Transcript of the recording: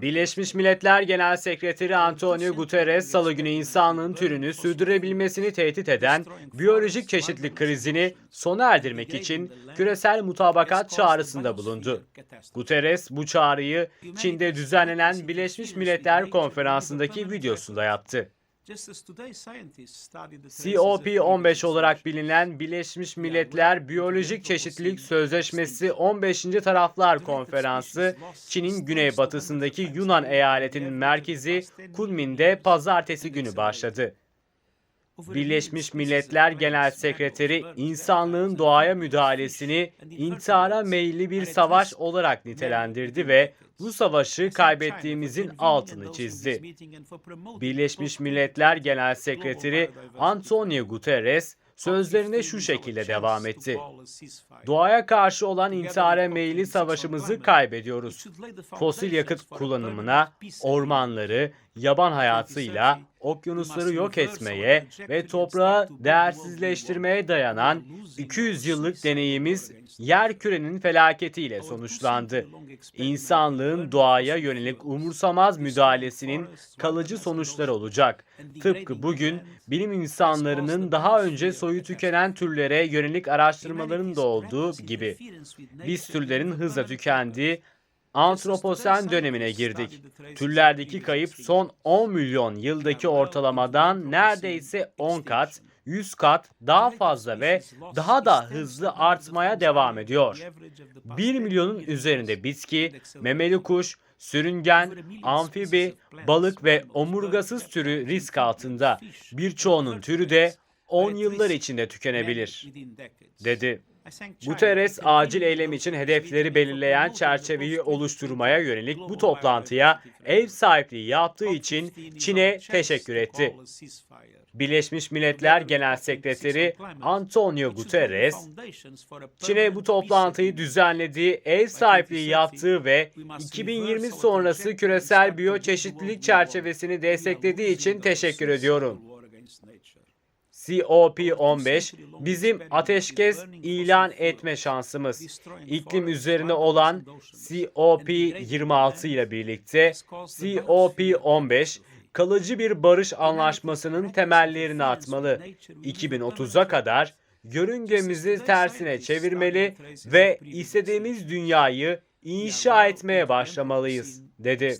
Birleşmiş Milletler Genel Sekreteri Antonio Guterres, Salı günü insanlığın türünü sürdürebilmesini tehdit eden biyolojik çeşitlilik krizini sona erdirmek için küresel mutabakat çağrısında bulundu. Guterres bu çağrıyı Çin'de düzenlenen Birleşmiş Milletler Konferansı'ndaki videosunda yaptı. COP15 olarak bilinen Birleşmiş Milletler Biyolojik Çeşitlilik Sözleşmesi 15. Taraflar Konferansı Çin'in güneybatısındaki Yunan eyaletinin merkezi Kunmin'de pazartesi günü başladı. Birleşmiş Milletler Genel Sekreteri insanlığın doğaya müdahalesini intihara meyilli bir savaş olarak nitelendirdi ve bu savaşı kaybettiğimizin altını çizdi. Birleşmiş Milletler Genel Sekreteri Antonio Guterres sözlerine şu şekilde devam etti. Doğaya karşı olan intihara meyilli savaşımızı kaybediyoruz. Fosil yakıt kullanımına, ormanları, yaban hayatıyla, okyanusları yok etmeye ve toprağı değersizleştirmeye dayanan 200 yıllık deneyimiz yer kürenin felaketiyle sonuçlandı. İnsanlığın doğaya yönelik umursamaz müdahalesinin kalıcı sonuçları olacak. Tıpkı bugün bilim insanlarının daha önce soyu tükenen türlere yönelik araştırmaların da olduğu gibi. Biz türlerin hızla tükendiği Antroposen dönemine girdik. Türlerdeki kayıp son 10 milyon yıldaki ortalamadan neredeyse 10 kat, 100 kat daha fazla ve daha da hızlı artmaya devam ediyor. 1 milyonun üzerinde bitki, memeli kuş, sürüngen, amfibi, balık ve omurgasız türü risk altında. Birçoğunun türü de 10 yıllar içinde tükenebilir, dedi. Guterres acil eylem için hedefleri belirleyen çerçeveyi oluşturmaya yönelik bu toplantıya ev sahipliği yaptığı için Çin'e teşekkür etti. Birleşmiş Milletler Genel Sekreteri Antonio Guterres, Çin'e bu toplantıyı düzenlediği, ev sahipliği yaptığı ve 2020 sonrası küresel biyoçeşitlilik çerçevesini desteklediği için teşekkür ediyorum. COP15 bizim ateşkes ilan etme şansımız. İklim üzerine olan COP26 ile birlikte COP15 kalıcı bir barış anlaşmasının temellerini atmalı. 2030'a kadar yörüngemizi tersine çevirmeli ve istediğimiz dünyayı inşa etmeye başlamalıyız, dedi.